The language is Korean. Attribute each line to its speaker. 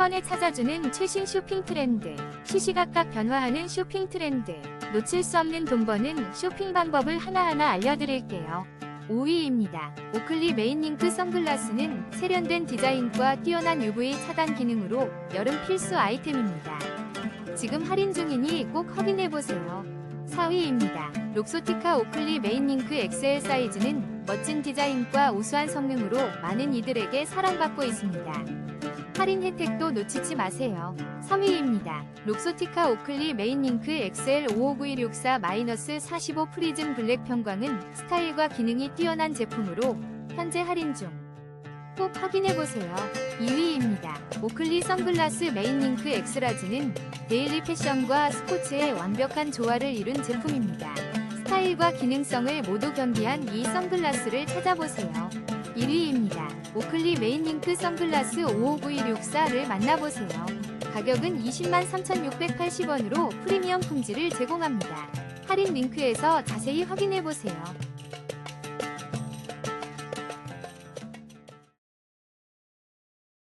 Speaker 1: 번에 찾아주는 최신 쇼핑 트렌드, 시시각각 변화하는 쇼핑 트렌드, 놓칠 수 없는 돈 버는 쇼핑 방법을 하나하나 알려드릴게요. 5위입니다. 오클리 메인링크 선글라스는 세련된 디자인과 뛰어난 UV 차단 기능으로 여름 필수 아이템입니다. 지금 할인 중이니 꼭 확인해보세요. 4위입니다. 록소티카 오클리 메인링크 XL 사이즈는 멋진 디자인과 우수한 성능으로 많은 이들에게 사랑받고 있습니다. 할인 혜택도 놓치지 마세요. 3위입니다. 록소티카 오클리 메인링크 XL 559164-45 프리즘 블랙 편광은 스타일과 기능이 뛰어난 제품으로 현재 할인 중. 꼭 확인해보세요. 2위입니다. 오클리 선글라스 메인링크 엑스라지는 데일리 패션과 스포츠의 완벽한 조화를 이룬 제품입니다. 스타일과 기능성을 모두 겸비한 이 선글라스를 찾아보세요. 1위입니다. 오클리 메인링크 선글라스 559164를 만나보세요. 가격은 20만 3,680원으로 프리미엄 품질을 제공합니다. 할인 링크에서 자세히 확인해보세요.